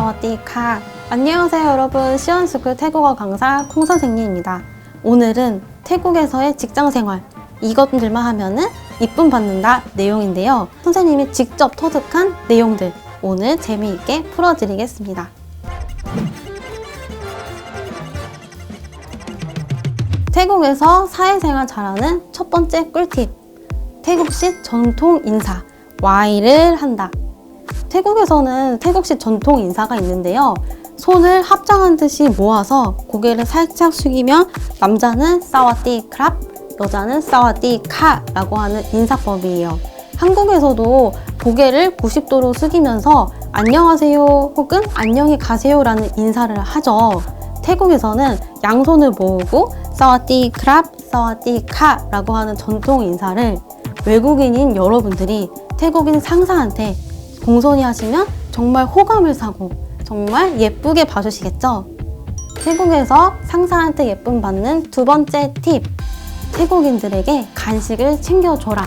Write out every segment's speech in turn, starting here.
사와디카. 안녕하세요 여러분. 시원스쿨 태국어 강사 콩 선생님입니다. 오늘은 태국에서의 직장생활 이것들만 하면은 이쁨 받는다 내용인데요. 선생님이 직접 터득한 내용들 오늘 재미있게 풀어드리겠습니다. 태국에서 사회생활 잘하는 첫 번째 꿀팁. 태국식 전통 인사 와이를 한다 태국에서는 태국식 전통 인사가 있는데요. 손을 합장한 듯이 모아서 고개를 살짝 숙이면 남자는 사와띠 크랍, 여자는 사와띠 카라고 하는 인사법이에요. 한국에서도 고개를 90도로 숙이면서 안녕하세요 혹은 안녕히 가세요라는 인사를 하죠. 태국에서는 양손을 모으고 사와띠 크랍, 사와띠 카라고 하는 전통 인사를 외국인인 여러분들이 태국인 상사한테 공손히 하시면 정말 호감을 사고 정말 예쁘게 봐주시겠죠? 태국에서 상사한테 예쁨 받는 두 번째 팁. 태국인들에게 간식을 챙겨줘라.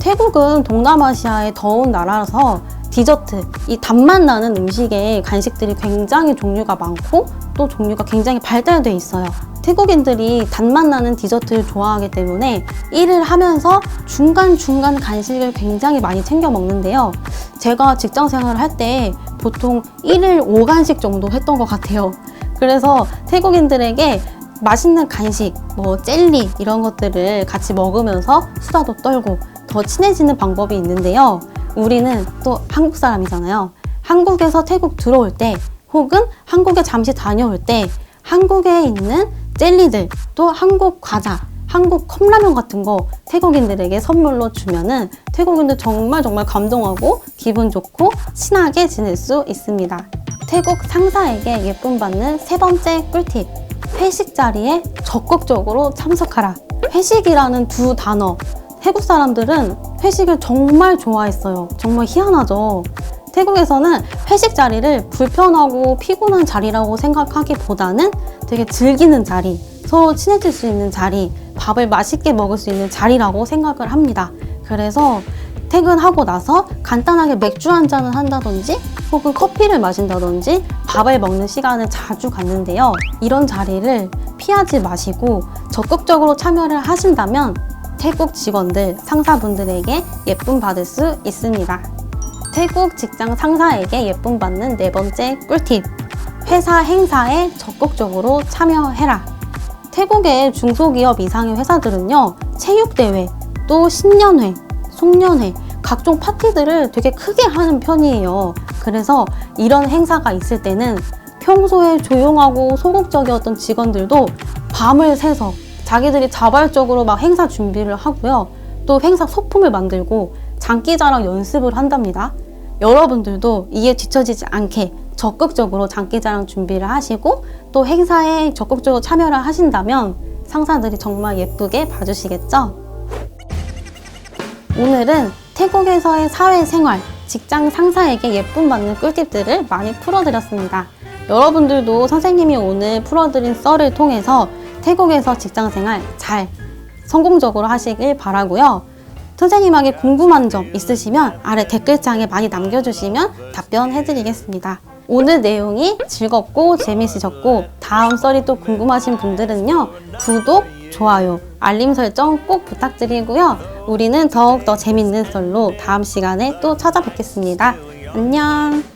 태국은 동남아시아의 더운 나라라서 디저트, 이 단맛 나는 음식의 간식들이 굉장히 종류가 많고 또 종류가 굉장히 발달돼 있어요. 태국인들이 단맛 나는 디저트를 좋아하기 때문에 일을 하면서 중간중간 간식을 굉장히 많이 챙겨 먹는데요. 제가 직장 생활을 할 때 보통 1일 5간식 정도 했던 것 같아요. 그래서 태국인들에게 맛있는 간식, 뭐 젤리 이런 것들을 같이 먹으면서 수다도 떨고 더 친해지는 방법이 있는데요. 우리는 또 한국 사람이잖아요. 한국에서 태국 들어올 때 혹은 한국에 잠시 다녀올 때 한국에 있는 젤리들 또 한국 과자 한국 컵라면 같은 거 태국인들에게 선물로 주면은 태국인들 정말 정말 감동하고 기분 좋고 친하게 지낼 수 있습니다. 태국 상사에게 예쁨 받는 세 번째 꿀팁. 회식 자리에 적극적으로 참석하라. 회식이라는 두 단어. 태국 사람들은 회식을 정말 좋아했어요. 정말 희한하죠. 태국에서는 회식 자리를 불편하고 피곤한 자리라고 생각하기보다는 되게 즐기는 자리, 서로 친해질 수 있는 자리, 밥을 맛있게 먹을 수 있는 자리라고 생각을 합니다. 그래서 퇴근하고 나서 간단하게 맥주 한 잔을 한다든지 혹은 커피를 마신다든지 밥을 먹는 시간을 자주 갖는데요. 이런 자리를 피하지 마시고 적극적으로 참여를 하신다면 태국 직원들, 상사분들에게 예쁨 받을 수 있습니다. 태국 직장 상사에게 예쁨 받는 네 번째 꿀팁. 회사 행사에 적극적으로 참여해라. 태국의 중소기업 이상의 회사들은요, 체육대회, 또 신년회, 송년회, 각종 파티들을 되게 크게 하는 편이에요. 그래서 이런 행사가 있을 때는 평소에 조용하고 소극적이었던 직원들도 밤을 새서 자기들이 자발적으로 막 행사 준비를 하고요. 또 행사 소품을 만들고 장기자랑 연습을 한답니다. 여러분들도 이에 뒤처지지 않게 적극적으로 장기자랑 준비를 하시고 또 행사에 적극적으로 참여를 하신다면 상사들이 정말 예쁘게 봐주시겠죠? 오늘은 태국에서의 사회생활, 직장 상사에게 예쁨 받는 꿀팁들을 많이 풀어드렸습니다. 여러분들도 선생님이 오늘 풀어드린 썰을 통해서 태국에서 직장 생활 잘 성공적으로 하시길 바라고요. 선생님에게 궁금한 점 있으시면 아래 댓글창에 많이 남겨주시면 답변해드리겠습니다. 오늘 내용이 즐겁고 재밌으셨고 다음 썰이 또 궁금하신 분들은요 구독, 좋아요, 알림 설정 꼭 부탁드리고요. 우리는 더욱더 재밌는 썰로 다음 시간에 또 찾아뵙겠습니다. 안녕!